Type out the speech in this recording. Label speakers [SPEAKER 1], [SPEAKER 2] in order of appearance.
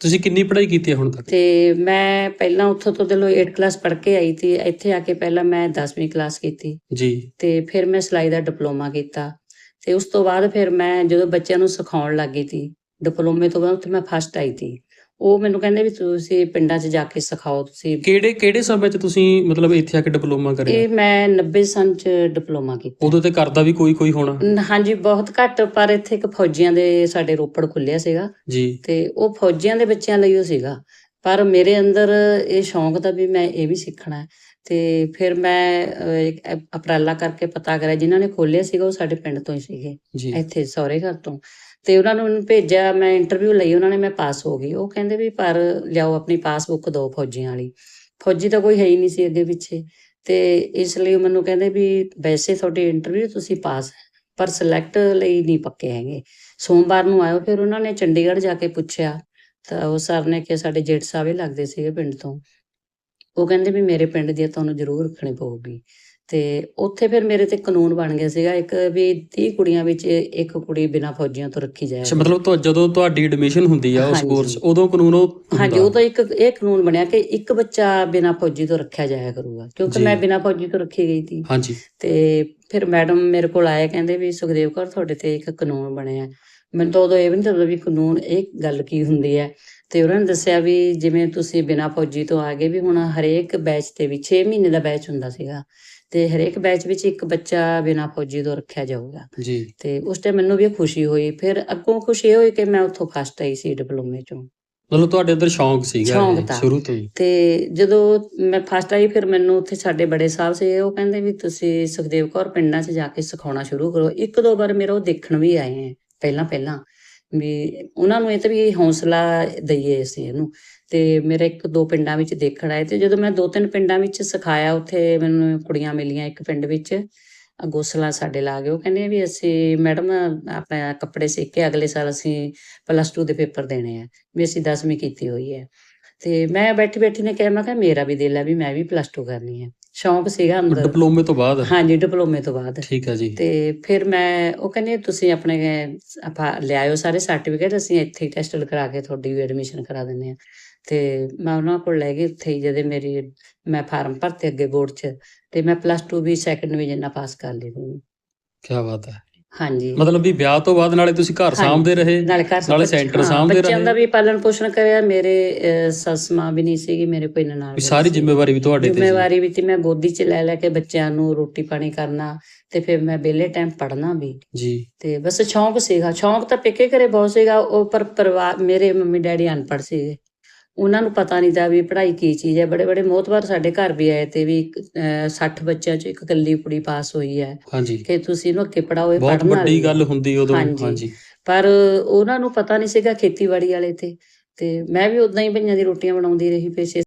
[SPEAKER 1] ਤੁਸੀਂ ਕਿੰਨੀ ਪੜ੍ਹਾਈ ਕੀਤੀ ਹੈ ਹੁਣ ਤੱਕ?
[SPEAKER 2] ਤੇ ਮੈਂ ਪਹਿਲਾਂ ਉੱਥੋਂ ਤੋਂ ਚਲੋ 8 ਕਲਾਸ ਪੜ੍ਹ ਕੇ ਆਈ ਸੀ ਇੱਥੇ ਆ ਕੇ ਪਹਿਲਾਂ ਮੈਂ 10ਵੀਂ ਕਲਾਸ ਕੀਤੀ।
[SPEAKER 1] ਜੀ।
[SPEAKER 2] ਤੇ ਫਿਰ ਮੈਂ ਸਿਲਾਈ ਦਾ ਡਿਪਲੋਮਾ ਕੀਤਾ। ਤੇ ਉਸ ਤੋਂ ਬਾਅਦ ਫਿਰ ਮੈਂ ਜਦੋਂ ਬੱਚਿਆਂ ਨੂੰ ਸਿਖਾਉਣ ਲੱਗੀ ਸੀ ਡਿਪਲੋਮੇ ਤੋਂ ਬਾਅਦ ਉੱਥੇ ਮੈਂ ਫਸਟ ਆਈ ਸੀ। ਉਹ ਮੈਨੂੰ ਕਹਿੰਦੇ ਵੀ ਤੁਸੀਂ ਪਿੰਡਾਂ 'ਚ ਜਾ ਕੇ ਸਿਖਾਓ ਤੁਸੀਂ
[SPEAKER 1] ਕਿਹੜੇ ਕਿਹੜੇ ਸਮੇਂ 'ਚ ਤੁਸੀਂ ਮਤਲਬ ਇੱਥੇ ਆ ਕੇ ਡਿਪਲੋਮਾ ਕਰਿਆ?
[SPEAKER 2] ਇਹ ਮੈਂ 90 ਸਾਲ 'ਚ ਡਿਪਲੋਮਾ ਕੀਤਾ।
[SPEAKER 1] ਉਦੋਂ ਤੇ ਕਰਦਾ ਵੀ ਕੋਈ ਕੋਈ ਹੋਣਾ?
[SPEAKER 2] ਹਾਂਜੀ ਬਹੁਤ ਘੱਟ ਪਰ ਇੱਥੇ ਇੱਕ ਫੌਜੀਆਂ ਦੇ ਸਾਡੇ ਰੋਪੜ ਖੁੱਲਿਆ ਸੀਗਾ।
[SPEAKER 1] ਜੀ।
[SPEAKER 2] ਤੇ ਉਹ ਫੌਜੀਆਂ ਦੇ ਬੱਚਿਆਂ ਲਈ ਉਹ ਸੀਗਾ। ਪਰ ਮੇਰੇ ਅੰਦਰ ਇਹ ਸ਼ੌਂਕ ਦਾ ਵੀ ਮੈਂ ਇਹ ਵੀ ਸਿੱਖਣਾ ਹੈ। ਤੇ ਫਿਰ ਮੈਂ ਅਪਰਾਲਾ ਕਰਕੇ ਪਤਾ ਕਰਿਆ ਜਿਨ੍ਹਾਂ ਨੇ ਖੋਲਿਆ ਸੀਗਾ ਉਹ ਸਾਡੇ ਪਿੰਡ ਤੋਂ ਹੀ ਸੀਗੇ। ਇੱਥੇ ਸਹੁਰੇ ਘਰ ਤੋਂ। ਤੇ ਉਹਨਾਂ ਨੂੰ ਭੇਜਿਆ, ਮੈਂ ਇੰਟਰਵਿਊ ਲਈ, ਉਹਨਾਂ ਨੇ ਮੈਂ ਪਾਸ ਹੋ ਗਈ। ਉਹ ਕਹਿੰਦੇ ਵੀ ਪਰ ਲਿਆਓ ਆਪਣੀ ਪਾਸਬੁੱਕ ਦਿਓ ਫੌਜੀਆਂ ਵਾਲੀ। ਫੌਜੀ ਤਾਂ ਕੋਈ ਹੈ ਹੀ ਨਹੀਂ ਸੀ ਅੱਗੇ ਪਿੱਛੇ। ਤੇ ਇਸ ਲਈ ਮੈਨੂੰ ਕਹਿੰਦੇ ਵੀ ਵੈਸੇ ਤੁਹਾਡੀ ਇੰਟਰਵਿਊ ਤੁਸੀਂ ਪਾਸ ਪਰ ਸਿਲੈਕਟ ਲਈ ਨਹੀਂ ਪੱਕੇ ਹੈਗੇ। ਸੋਮਵਾਰ ਨੂੰ ਆਇਓ। ਫਿਰ ਉਹਨਾਂ ਨੇ ਚੰਡੀਗੜ੍ਹ ਜਾ ਕੇ ਪੁੱਛਿਆ। ਤਾਂ ਉਹ ਸਰ ਨੇ ਕਿ ਸਾਡੇ ਜੇਠ ਸਾਹਿਬ ਹੀ ਲੱਗਦੇ ਸੀਗੇ ਪਿੰਡ ਤੋਂ। ਉਹ ਕਹਿੰਦੇ ਵੀ ਮੇਰੇ ਪਿੰਡ ਦੀ ਤੁਹਾਨੂੰ ਜ਼ਰੂਰ ਰੱਖਣੀ ਪਊਗੀ। ਤੇ ਉੱਥੇ ਫਿਰ ਮੇਰੇ ਤੇ ਕਾਨੂੰਨ ਬਣ ਗਿਆ ਸੀਗਾ ਇੱਕ ਵੀ 30 ਕੁੜੀਆਂ ਵਿੱਚ ਇੱਕ ਕੁੜੀ ਬਿਨਾਂ ਫੌਜੀਆਂ ਤੋਂ ਰੱਖੀ ਜਾਏ
[SPEAKER 1] ਅੱਛਾ ਮਤਲਬ ਤੁਹਾ- ਜਦੋਂ ਤੁਹਾਡੀ ਐਡਮਿਸ਼ਨ ਹੁੰਦੀ ਆ ਉਸ। ਕੋਰਸ ਉਦੋਂ ਕਾਨੂੰਨ ਉਹ
[SPEAKER 2] ਹਾਂਜੀ। ਉਹ ਤਾਂ ਇੱਕ ਇਹ ਕਾਨੂੰਨ ਬਣਿਆ ਕਿ ਇੱਕ ਬੱਚਾ ਬਿਨਾਂ ਫੌਜੀ ਤੋਂ ਰੱਖਿਆ ਜਾਇਆ ਕਰੂਗਾ ਕਿਉਂਕਿ। ਮੈਂ ਬਿਨਾਂ ਫੌਜੀ ਤੋਂ ਰੱਖੀ ਗਈ ਸੀ
[SPEAKER 1] ਹਾਂਜੀ
[SPEAKER 2] ਤੇ ਫਿਰ ਮੈਡਮ ਮੇਰੇ ਕੋਲ ਆਏ ਕਹਿੰਦੇ ਵੀ ਸੁਖਦੇਵ ਕੌਰ ਤੁਹਾਡੇ ਤੇ ਇੱਕ ਕਾਨੂੰਨ ਬਣਿਆ ਮੈਨੂੰ ਤਾਂ ਉਦੋਂ ਇਹ ਵੀ ਨਹੀਂ ਪਤਾ ਵੀ ਕਾਨੂੰਨ ਇਹ ਗੱਲ ਕੀ ਹੁੰਦੀ ਹੈ ਤੇ ਉਹਨਾਂ ਨੇ ਦੱਸਿਆ ਵੀ ਜਿਵੇਂ ਤੁਸੀਂ ਬਿਨਾਂ ਫੌਜੀ ਤੋਂ ਆ ਗਏ ਵੀ ਹੁਣ ਹਰੇਕ ਬੈਚ ਦੇ ਵਿੱਚ 6 ਮਹੀਨੇ ਦਾ ਬੈਚ ਹੁੰਦਾ ਸੀਗਾ ਤੇ ਹਰੇਕ ਬੈਚ ਵਿੱਚ ਇੱਕ ਬੱਚਾ ਬਿਨਾਂ ਫੌਜੀ ਤੋਂ ਰੱਖਿਆ ਜਾਊਗਾ।
[SPEAKER 1] ਜੀ।
[SPEAKER 2] ਤੇ ਉਸ ਟਾਈਮ ਮੈਨੂੰ ਵੀ ਖੁਸ਼ੀ ਹੋਈ। ਫਿਰ ਅੱਗੋਂ ਖੁਸ਼ੀ ਇਹ ਹੋਈ ਕਿ ਮੈਂ ਉੱਥੋਂ ਫਸਟ ਆਈ ਸੀ ਡਿਪਲੋਮੇ ਚੋਂ।
[SPEAKER 1] ਮਤਲਬ ਤੁਹਾਡੇ ਅੰਦਰ ਸ਼ੌਂਕ ਸੀਗਾ
[SPEAKER 2] ਸ਼ੌਂਕ
[SPEAKER 1] ਇਹ
[SPEAKER 2] ਤਾਂ।
[SPEAKER 1] ਸ਼ੁਰੂ ਤੋਂ ਹੀ।
[SPEAKER 2] ਤੇ ਜਦੋਂ ਮੈਂ ਫਸਟ ਆਈ ਫਿਰ ਮੈਨੂੰ ਉੱਥੇ ਸਾਡੇ ਬੜੇ ਸਾਹਿਬ ਸੀ ਉਹ ਕਹਿੰਦੇ ਵੀ ਤੁਸੀਂ ਸੁਖਦੇਵ ਕੌਰ ਪਿੰਡਾਂ 'ਚ ਜਾ ਕੇ ਸਿਖਾਉਣਾ ਸ਼ੁਰੂ ਕਰੋ। ਇੱਕ ਦੋ ਵਾਰ ਮੇਰਾ ਉਹ ਦੇਖਣ ਵੀ ਆਏ ਪਹਿਲਾਂ ਪਹਿਲਾਂ ਵੀ ਉਹਨਾਂ ਨੂੰ ਇਹ ਤਾਂ ਵੀ ਹੌਸਲਾ ਦਈਏ ਅਸੀਂ ਇਹਨੂੰ। ਤੇ ਮੇਰੇ ਇੱਕ ਦੋ ਪਿੰਡਾਂ ਵਿੱਚ ਦੇਖਣ ਆਏ ਤੇ ਜਦੋਂ ਮੈਂ ਦੋ ਤਿੰਨ ਪਿੰਡਾਂ ਵਿੱਚ ਸਿਖਾਇਆ, ਉੱਥੇ ਮੈਨੂੰ ਕੁੜੀਆਂ ਮਿਲੀਆਂ ਇੱਕ ਪਿੰਡ ਵਿੱਚ ਗੋਸਲਾ ਸਾਡੇ ਲਾ ਗਏ ਉਹ ਕਹਿੰਦੇ ਵੀ ਅਸੀਂ, ਮੈਡਮ, ਆਪਣਾ ਕੱਪੜੇ ਸਿੱਖ ਕੇ ਅਗਲੇ ਸਾਲ ਅਸੀਂ ਪਲੱਸ 2 ਦੇ ਪੇਪਰ ਦੇਣੇ ਆ, ਵੀ ਅਸੀਂ 10ਵੀਂ ਕੀਤੀ ਹੋਈ ਹੈ। ਤੇ ਮੈਂ ਬੈਠੀ ਬੈਠੀ ਨੇ ਕਿਹਾ, ਮੈਂ ਕਿਹਾ, ਮੇਰਾ ਵੀ ਦਿਲ ਆ ਵੀ ਮੈਂ ਵੀ ਪਲੱਸ 2 ਕਰਨੀ ਹੈ। ਸ਼ੌਂਕ ਸੀਗਾ ਅੰਦਰ
[SPEAKER 1] ਡਿਪਲੋਮੇ ਤੋਂ ਬਾਅਦ?
[SPEAKER 2] ਹਾਂਜੀ ਡਿਪਲੋਮੇ ਤੋਂ ਬਾਅਦ।
[SPEAKER 1] ਠੀਕ ਹੈ ਜੀ।
[SPEAKER 2] ਤੇ ਫਿਰ ਮੈਂ ਉਹ ਕਹਿੰਦੇ ਤੁਸੀਂ ਆਪਣੇ ਆਪਾਂ ਲਿਆਇਓ ਸਾਰੇ ਸਰਟੀਫਿਕੇਟ ਅਸੀਂ ਇੱਥੇ ਹੀ ਟੈਸਟ ਕਰਾ ਕੇ ਤੁਹਾਡੀ ਵੀ ਐਡਮਿਸ਼ਨ ਕਰਾ ਦਿੰਦੇ ਆ ਤੇ ਮੈਂ ਉਹਨਾਂ ਕੋਲ ਲੈ ਗਈ ਉੱਥੇ ਜਦੇ ਮੇਰੀ ਮੈਂ ਫਾਰਮ ਭਰਤੇ ਅੱਗੇ ਬੋਰਡ 'ਚ ਤੇ ਮੈਂ ਪਲੱਸ 2 ਵੀ ਸੈਕੰਡ ਡਿਵੀਜ਼ਨ ਨਾਲ ਪਾਸ ਕਰ ਲਈ ਸੀ।
[SPEAKER 1] ਕੀ ਬਾਤ ਹੈ।
[SPEAKER 2] ਹਾਂਜੀ।
[SPEAKER 1] ਮਤਲਬ ਵੀ ਵਿਆਹ ਤੋਂ ਬਾਅਦ ਨਾਲੇ ਤੁਸੀਂ ਘਰ। ਸਾਂਭਦੇ ਰਹੇ
[SPEAKER 2] ਨਾਲੇ ਹਾਂ,
[SPEAKER 1] ਸਾਂਭਦੇ
[SPEAKER 2] ਬੱਚਿਆਂ
[SPEAKER 1] ਰਹੇ।
[SPEAKER 2] ਦਾ ਵੀ ਪਾਲਣ ਪੋਸ਼ਣ ਕਰਿਆ ਮੇਰੇ ਸੱਸ ਮਾਂ ਵੀ ਨਹੀਂ ਸੀਗੀ ਮੇਰੇ ਕੋਈ ਨਨਾਣ
[SPEAKER 1] ਵੀ ਸਾਰੀ ਜ਼ਿੰਮੇਵਾਰੀ ਵੀ ਤੁਹਾਡੇ ਤੇ ਸੀ।
[SPEAKER 2] ਜ਼ਿੰਮੇਵਾਰੀ ਵੀ ਤੇ ਮੈਂ ਗੋਦੀ 'ਚ ਲੈ ਲੈ ਕੇ ਬੱਚਿਆਂ ਨੂੰ ਰੋਟੀ ਪਾਣੀ ਕਰਨਾ ਤੇ ਫਿਰ ਮੈਂ ਵਿਹਲੇ ਟਾਈਮ ਪੜ੍ਹਨਾ ਵੀ।
[SPEAKER 1] ਜੀ।
[SPEAKER 2] ਤੇ ਬਸ ਸ਼ੌਂਕ ਸੀਗਾ ਸ਼ੌਂਕ ਤਾਂ ਪੇਕੇ ਘਰੇ ਬਹੁਤ ਸੀਗਾ ਉਹ ਪਰ ਪਰਿਵਾਰ ਮੇਰੇ ਮੰਮੀ ਡੈਡੀ ਅਨਪੜ੍ਹ ਸੀਗੇ। ਉਹਨਾਂ ਨੂੰ ਪਤਾ ਨਹੀਂ ਤਾਂ ਵੀ ਪੜ੍ਹਾਈ ਕੀ ਚੀਜ਼ ਹੈ। ਬੜੇ ਬੜੇ ਮੋਤਬਰ ਸਾਡੇ ਘਰ ਵੀ ਆਏ ਤੇ ਵੀ ਇੱਕ, ਅਹ, 60 ਬੱਚਿਆਂ 'ਚ ਇੱਕ ਇਕੱਲੀ ਕੁੜੀ ਪਾਸ ਹੋਈ ਹੈ।
[SPEAKER 1] ਹਾਂਜੀ।
[SPEAKER 2] ਕਿ ਤੁਸੀਂ ਇਹਨੂੰ ਅੱਗੇ ਪੜਾਓ ਇਹ
[SPEAKER 1] ਬਹੁਤ ਵੱਡੀ। ਗੱਲ ਹੁੰਦੀ ਉਦੋਂ।
[SPEAKER 2] ਹਾਂਜੀ।
[SPEAKER 1] ਹਾਂਜੀ।
[SPEAKER 2] ਪਰ ਉਹਨਾਂ ਨੂੰ ਪਤਾ ਨਹੀਂ ਸੀਗਾ ਖੇਤੀਬਾੜੀ ਵਾਲੇ ਤੇ ਤੇ ਮੈਂ ਵੀ ਉਦਾਂ ਹੀ ਭਈਆਂ ਦੀ ਰੋਟੀਆਂ ਬਣਾਉਂਦੀ ਰਹੀ ਪੇਸ਼ੇ